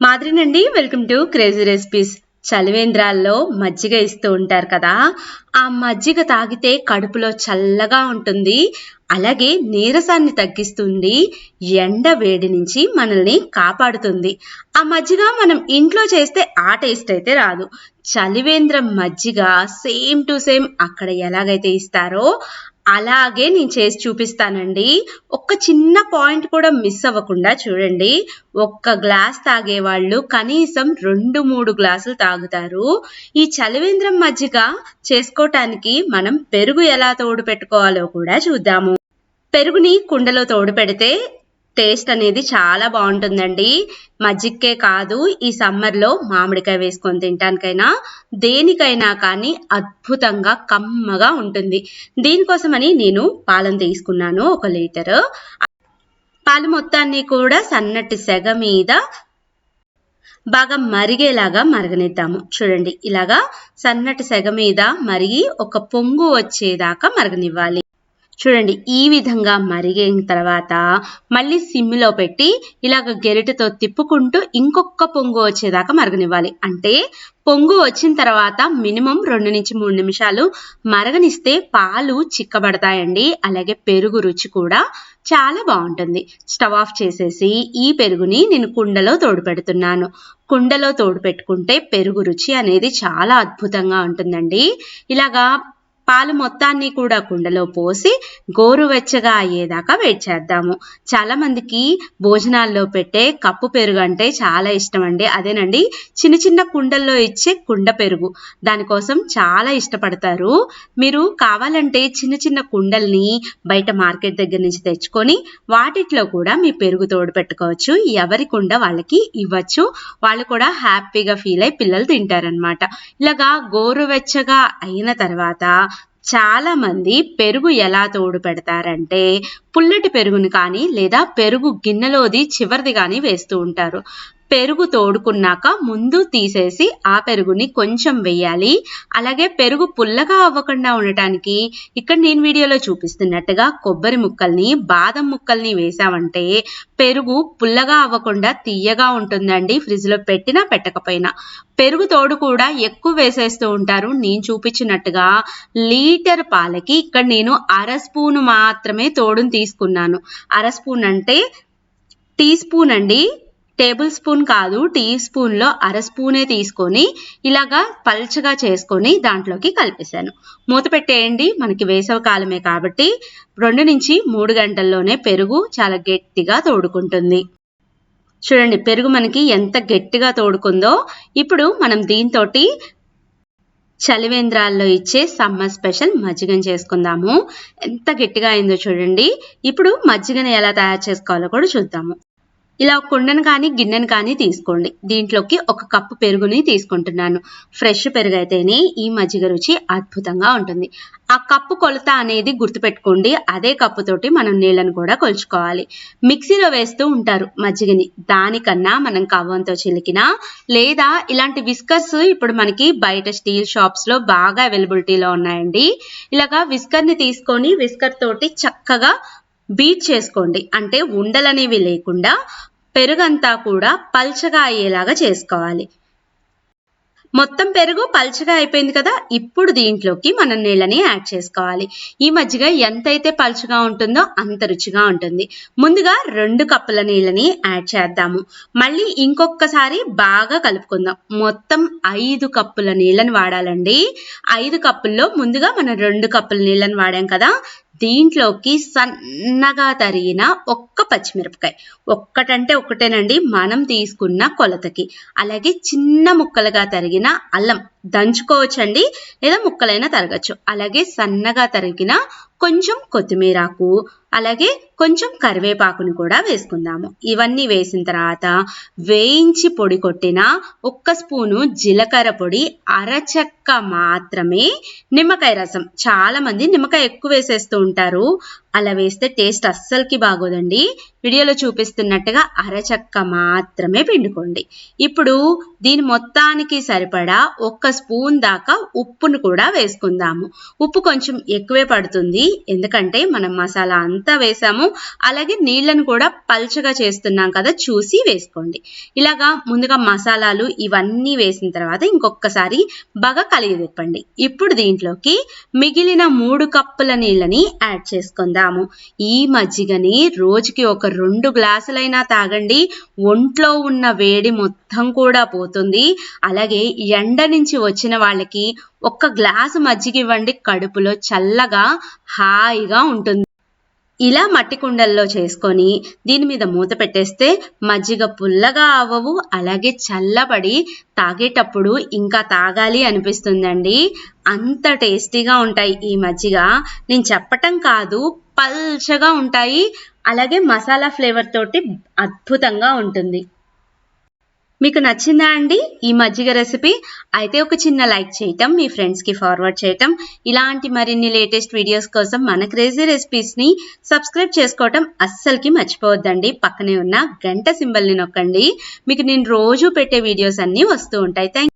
మాదిరినండి welcome to crazy recipes. చలివేంద్రాల్లో మజ్జిగ ఇస్తూ ఉంటారు కదా ఆ మజ్జిగ తాగితే కడుపులో చల్లగా ఉంటుంది. అలాగే నీరసాన్ని తగ్గిస్తుంది ఎండ వేడి నుంచి మనల్ని కాపాడుతుంది. ఆ మజ్జిగ మనం ఇంట్లో చేస్తే ఆ టేస్ట్ అయితే రాదు. చలివేంద్రం మజ్జిగ సేమ్ టు సేమ్ అక్కడ ఎలాగైతే ఇస్తారో అలాగే నేను చేసి చూపిస్తానండి. ఒక్క చిన్న పాయింట్ కూడా మిస్ అవ్వకుండా చూడండి. ఒక్క గ్లాస్ తాగేవాళ్ళు కనీసం రెండు మూడు గ్లాసులు తాగుతారు. ఈ చలివేంద్రం మజ్జిగ చేసుకోవటానికి మనం పెరుగు ఎలా తోడు పెట్టుకోవాలో కూడా చూద్దాము. పెరుగుని కుండలో తోడు పెడితే టేస్ట్ అనేది చాలా బాగుంటుందండి. మజ్జిగకే కాదు ఈ సమ్మర్లో మామిడికాయ వేసుకొని తినటానికైనా దేనికైనా కానీ అద్భుతంగా కమ్మగా ఉంటుంది. దీనికోసమని నేను పాలను తీసుకున్నాను ఒక లీటర్. పాలు మొత్తాన్ని కూడా సన్నటి సెగ మీద బాగా మరిగేలాగా మరగనిద్దాము. చూడండి ఇలాగా సన్నటి సెగ మీద మరిగి ఒక పొంగు వచ్చేదాకా మరగనివ్వాలి. చూడండి ఈ విధంగా మరిగిన తర్వాత మళ్ళీ సిమ్లో పెట్టి ఇలాగ గెరిటతో తిప్పుకుంటూ ఇంకొక పొంగు వచ్చేదాకా మరగనివ్వాలి. అంటే పొంగు వచ్చిన తర్వాత మినిమం రెండు నుంచి మూడు నిమిషాలు మరగనిస్తే పాలు చిక్కబడతాయండి. అలాగే పెరుగు రుచి కూడా చాలా బాగుంటుంది. స్టవ్ ఆఫ్ చేసేసి ఈ పెరుగుని నేను కుండలో తోడు పెడుతున్నాను కుండలో తోడు పెట్టుకుంటే పెరుగు రుచి అనేది చాలా అద్భుతంగా ఉంటుందండి. ఇలాగా పాలు మొత్తాన్ని కూడా కుండలో పోసి గోరువెచ్చగా అయ్యేదాకా వెయిట్ చేద్దాము. చాలా మందికి భోజనాల్లో పెట్టే కప్పు పెరుగు అంటే చాలా ఇష్టం అండి అదేనండి చిన్న చిన్న కుండల్లో ఇచ్చే కుండ పెరుగు. దానికోసం చాలా ఇష్టపడతారు. మీరు కావాలంటే చిన్న చిన్న కుండల్ని బయట మార్కెట్ దగ్గర నుంచి తెచ్చుకొని వాటిట్లో కూడా మీ పెరుగు తోడు పెట్టుకోవచ్చు. ఎవరి కుండ వాళ్ళకి ఇవ్వచ్చు. వాళ్ళు కూడా హ్యాపీగా ఫీల్ అయి పిల్లలు తింటారనమాట ఇలాగా గోరువెచ్చగా అయిన తర్వాత చాలా మంది పెరుగు ఎలా తోడు పెడతారంటే పుల్లటి పెరుగుని కానీ లేదా పెరుగు గిన్నెలోది చివరిది కానీ వేస్తూ ఉంటారు. పెరుగు తోడుకున్నాక ముందు తీసేసి ఆ పెరుగుని కొంచెం వేయాలి. అలాగే పెరుగు పుల్లగా అవ్వకుండా ఉండటానికి ఇక్కడ నేను వీడియోలో చూపిస్తున్నట్టుగా కొబ్బరి ముక్కల్ని బాదం ముక్కల్ని వేసామంటే పెరుగు పుల్లగా అవ్వకుండా తీయగా ఉంటుందండి. ఫ్రిడ్జ్లో పెట్టినా పెట్టకపోయినా. పెరుగు తోడు కూడా ఎక్కువ వేసేస్తూ ఉంటారు. నేను చూపించినట్టుగా లీటర్ పాలకి ఇక్కడ నేను అర స్పూన్ మాత్రమే తోడుని తీసుకున్నాను. అర స్పూన్ అంటే టీ స్పూన్ అండి. టేబుల్ స్పూన్ కాదు టీ స్పూన్లో అర స్పూనే తీసుకొని ఇలాగా పల్చగా చేసుకొని దాంట్లోకి కలిపేశాను. మూత పెట్టేయండి మనకి వేసవ కాలమే కాబట్టి రెండు నుంచి మూడు గంటల్లోనే పెరుగు చాలా గట్టిగా తోడుకుంటుంది. చూడండి పెరుగు మనకి ఎంత గట్టిగా తోడుకుందో ఇప్పుడు మనం దీంతో చలివేంద్రాల్లో ఇచ్చే సమ్మర్ స్పెషల్ మజ్జిగను చేసుకుందాము. ఎంత గట్టిగా అయిందో చూడండి. ఇప్పుడు మజ్జిగను ఎలా తయారు చేసుకోవాలో కూడా చూద్దాము. ఇలా కుండను కానీ గిన్నెను కానీ తీసుకోండి. దీంట్లోకి ఒక కప్పు పెరుగుని తీసుకుంటున్నాను. ఫ్రెష్ పెరుగు అయితేనే ఈ మజ్జిగ రుచి అద్భుతంగా ఉంటుంది. ఆ కప్పు కొలత అనేది గుర్తుపెట్టుకోండి. అదే కప్పుతోటి మనం నీళ్ళను కూడా కొలుచుకోవాలి. మిక్సీలో వేస్తూ ఉంటారు మజ్జిగని. దానికన్నా మనం కవ్వంతో చిలికినా లేదా ఇలాంటి విస్కర్స్ ఇప్పుడు మనకి బయట స్టీల్ షాప్స్లో బాగా అవైలబిలిటీలో ఉన్నాయండి. ఇలాగా విస్కర్ని తీసుకొని విస్కర్ తోటి చక్కగా బీట్ చేసుకోండి. అంటే ఉండలనేవి లేకుండా పెరుగంతా కూడా పల్చగా అయ్యేలాగా చేసుకోవాలి. మొత్తం పెరుగు పల్చగా అయిపోయింది కదా ఇప్పుడు దీంట్లోకి మనం నీళ్ళని యాడ్ చేసుకోవాలి. ఈ మజ్జిగ ఎంతైతే పల్చగా ఉంటుందో అంత రుచిగా ఉంటుంది. ముందుగా రెండు కప్పుల నీళ్ళని యాడ్ చేద్దాము. మళ్ళీ ఇంకొకసారి బాగా కలుపుకుందాం. మొత్తం ఐదు కప్పుల నీళ్ళని వాడాలండి. ఐదు కప్పుల్లో ముందుగా మనం రెండు కప్పుల నీళ్ళని వాడాం కదా దీంట్లోకి సన్నగా తరిగిన ఒక్క పచ్చిమిరపకాయ. ఒక్కటంటే ఒక్కటేనండి మనం తీసుకున్న కొలతకి. అలాగే చిన్న ముక్కలుగా తరిగిన అల్లం. దంచుకోవచ్చండి లేదా ముక్కలైనా తరగచ్చు. అలాగే సన్నగా తరిగిన కొంచెం కొత్తిమీరాకు అలాగే కొంచెం కరివేపాకుని కూడా వేసుకుందాము. ఇవన్నీ వేసిన తర్వాత వేయించి పొడి కొట్టిన ఒక్క స్పూను జీలకర్ర పొడి అరచెక్క మాత్రమే నిమ్మకాయ రసం. చాలామంది నిమ్మకాయ ఎక్కువ వేసేస్తూ ఉంటారు. అలా వేస్తే టేస్ట్ అస్సలకి బాగోదండి. వీడియోలో చూపిస్తున్నట్టుగా అరచెక్క మాత్రమే పిండుకోండి. ఇప్పుడు దీని మొత్తానికి సరిపడా ఒక్క స్పూన్ దాకా ఉప్పును కూడా వేసుకుందాము. ఉప్పు కొంచెం ఎక్కువే పడుతుంది. ఎందుకంటే మనం మసాలా అంతా వేసాము. అలాగే నీళ్ళను కూడా పల్చగా చేస్తున్నాం కదా చూసి వేసుకోండి. ఇలాగా ముందుగా మసాలాలు ఇవన్నీ వేసిన తర్వాత ఇంకొకసారి బాగా కలిగి ఇప్పుడు దీంట్లోకి మిగిలిన మూడు కప్పుల నీళ్ళని యాడ్ చేసుకుందాము. ఈ మజ్జిగని రోజుకి ఒక రెండు గ్లాసులైనా తాగండి. ఒంట్లో ఉన్న వేడి మొత్తం కూడా పోతుంది. అలాగే ఎండ నుంచి వచ్చిన వాళ్ళకి ఒక్క గ్లాసు మజ్జిగ ఇవ్వండి కడుపులో చల్లగా హాయిగా ఉంటుంది. ఇలా మట్టి కుండల్లో చేసుకొని దీని మీద మూత పెట్టేస్తే మజ్జిగ పుల్లగా అవ్వవు అలాగే చల్లబడి తాగేటప్పుడు ఇంకా తాగాలి అనిపిస్తుందండి. అంత టేస్టీగా ఉంటాయి ఈ మజ్జిగ. నేను చెప్పటం కాదు పల్చగా ఉంటాయి. అలాగే మసాలా ఫ్లేవర్ తోటి అద్భుతంగా ఉంటుంది. మీకు నచ్చిందా అండి ఈ మజ్జిగ రెసిపీ? అయితే ఒక చిన్న లైక్ చేయటం మీ ఫ్రెండ్స్కి ఫార్వర్డ్ చేయటం ఇలాంటి మరిన్ని లేటెస్ట్ వీడియోస్ కోసం మన క్రేజీ రెసిపీస్ని సబ్స్క్రైబ్ చేసుకోవటం అస్సలకి మర్చిపోవద్దండి. పక్కనే ఉన్న గంట సింబల్ని నొక్కండి. మీకు నేను రోజు పెట్టే వీడియోస్ అన్నీ వస్తూ ఉంటాయి. థ్యాంక్